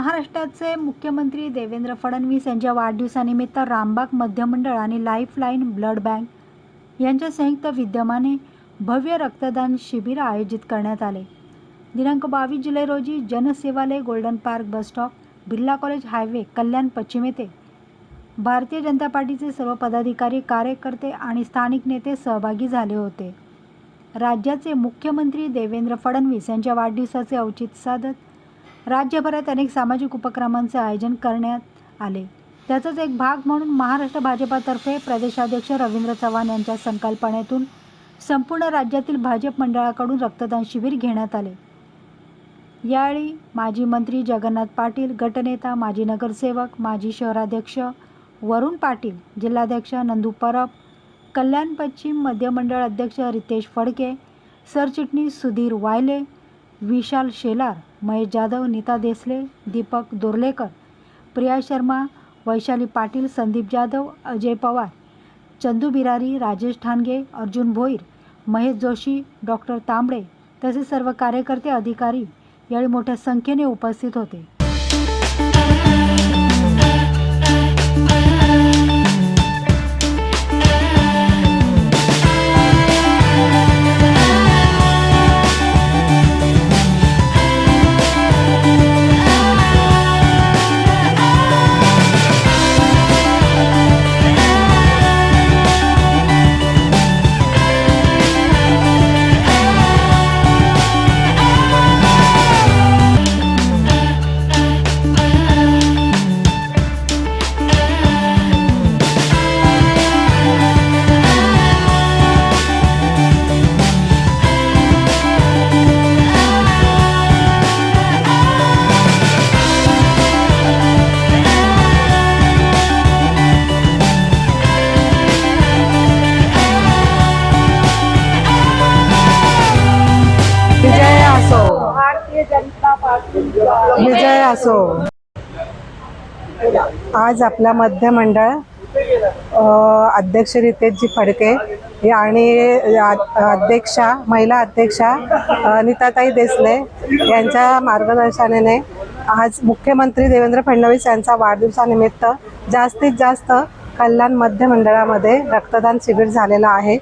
महाराष्ट्राचे मुख्यमंत्री देवेंद्र फडणवीस यांच्या वाढदिवसानिमित्त रामबाग मध्यमंडळ आणि लाईफलाईन ब्लड बँक यांच्या संयुक्त विद्यमाने भव्य रक्तदान शिबिर आयोजित करण्यात आले. दिनांक बावीस जुलै रोजी Jansevalaya Golden Park bus stop Birla college highway Kalyan पश्चिम येथे भारतीय जनता पार्टीचे सर्व पदाधिकारी कार्यकर्ते आणि स्थानिक नेते सहभागी झाले होते. राज्याचे मुख्यमंत्री देवेंद्र फडणवीस यांच्या वाढदिवसाचे औचित्य साधत राज्यभरात अनेक सामाजिक उपक्रमांचे आयोजन करण्यात आले. त्याचाच एक भाग म्हणून महाराष्ट्र भाजपातर्फे प्रदेशाध्यक्ष रवींद्र चव्हाण यांच्या संकल्पनेतून संपूर्ण राज्यातील भाजप मंडळाकडून रक्तदान शिबिर घेण्यात आले. यावेळी माजी मंत्री जगन्नाथ पाटील गटनेता माजी नगरसेवक माजी शहराध्यक्ष वरुण पाटील जिल्हाध्यक्ष नंदू परब कल्याण पश्चिम मध्यमंडळ अध्यक्ष रितेश फडके सरचिटणीस सुधीर वायले विशाल शेलार महेश जाधव नीता देसले दीपक दोरलेकर प्रिया शर्मा वैशाली पाटील संदीप जाधव अजय पवार चंदू बिरारी राजेश ठाणगे अर्जुन भोईर महेश जोशी डॉक्टर तांबडे तसेच सर्व कार्यकर्ते अधिकारी यावेळी मोठ्या संख्येने उपस्थित होते. विजय असो. आज आपला मध्य मंडळ अध्यक्ष रितेशजी फडके आणि अध्यक्षा महिला अध्यक्षा नीताताई देसले यांच्या मार्गदर्शनाने आज मुख्यमंत्री देवेंद्र फडणवीस यांचा वाढदिवसानिमित्त जास्तीत जास्त कल्याण मध्य मंडळामध्ये रक्तदान शिबिर झालेलं आहे.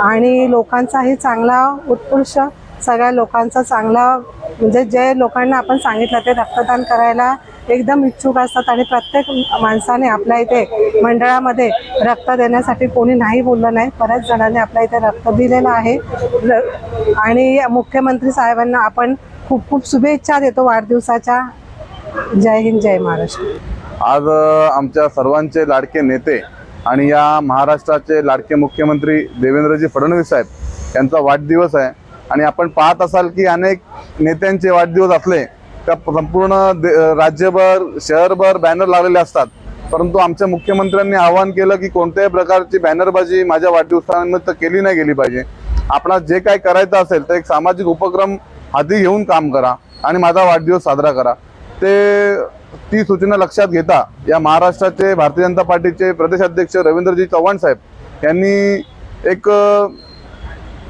आणि लोकांचाही चांगला उत्कृष्ट सगळ्या लोकांचा चांगला म्हणजे जे लोकांना आपण सांगितलं ते रक्तदान करायला एकदम इच्छुक असतात आणि प्रत्येक माणसाने आपल्या इथे मंडळामध्ये रक्त देण्यासाठी कोणी नाही बोललं नाही. बऱ्याच जणांनी आपल्या इथे रक्त दिलेलं आहे. आणि मुख्यमंत्री साहेबांना आपण खूप खूप शुभेच्छा देतो वाढदिवसाच्या. जय हिंद जय महाराष्ट्र. आज आमच्या सर्वांचे लाडके नेते आणि या महाराष्ट्राचे लाडके मुख्यमंत्री देवेंद्रजी फडणवीस साहेब यांचा वाढदिवस आहे. आणि आपण पाहत असाल की अनेक नेत्यांचे वाढदिवस असले त्या संपूर्ण दे- राज्यभर शहरभर बॅनर लावलेले असतात. परंतु आमच्या मुख्यमंत्र्यांनी आवाहन केलं की कोणत्याही प्रकारची बॅनरबाजी माझ्या वाढदिवसानिमित्त केली नाही गेली पाहिजे. आपणास जे काय करायचं असेल तर एक सामाजिक उपक्रम हाती घेऊन काम करा आणि माझा वाढदिवस साजरा करा. ते ती सूचना लक्षात घेता या महाराष्ट्राचे भारतीय जनता पार्टीचे प्रदेशाध्यक्ष रवींद्रजी चव्हाण साहेब यांनी एक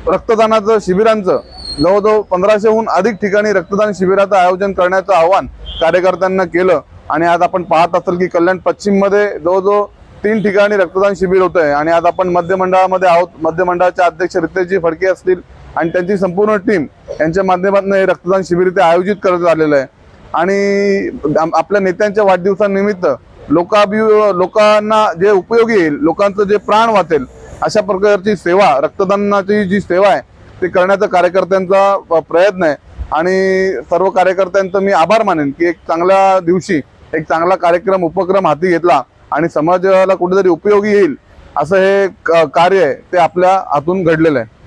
रक्तदानाचं शिबिरांचं जवळजवळ पंधराशेहून अधिक ठिकाणी रक्तदान शिबिराचं आयोजन करण्याचं आवाहन कार्यकर्त्यांना केलं. आणि आज आपण पाहत असाल की कल्याण पश्चिममध्ये जवळजवळ तीन ठिकाणी रक्तदान शिबिर होत आहे आणि आज आपण मध्य मंडळामध्ये आहोत. मध्य मंडळाचे अध्यक्ष रितेशजी फडके असतील आणि त्यांची संपूर्ण टीम यांच्या माध्यमातून हे रक्तदान शिबिर इथे आयोजित करत आलेलं आहे. आणि आपल्या नेत्यांच्या वाढदिवसानिमित्त लोकाभि लोकांना जे उपयोगी येईल लोकांचं जे प्राण वाचेल अशा प्रकारची सेवा रक्तदानाची जी सेवा आहे ती करण्याचा कार्यकर्त्यांचा प्रयत्न आहे. आणि सर्व कार्यकर्त्यांचं मी आभार मानेन की एक चांगल्या दिवशी एक चांगला कार्यक्रम उपक्रम हाती घेतला आणि समाजाला कुठेतरी उपयोगी येईल असं हे क- कार्य आहे ते आपल्या हातून घडलेलं आहे.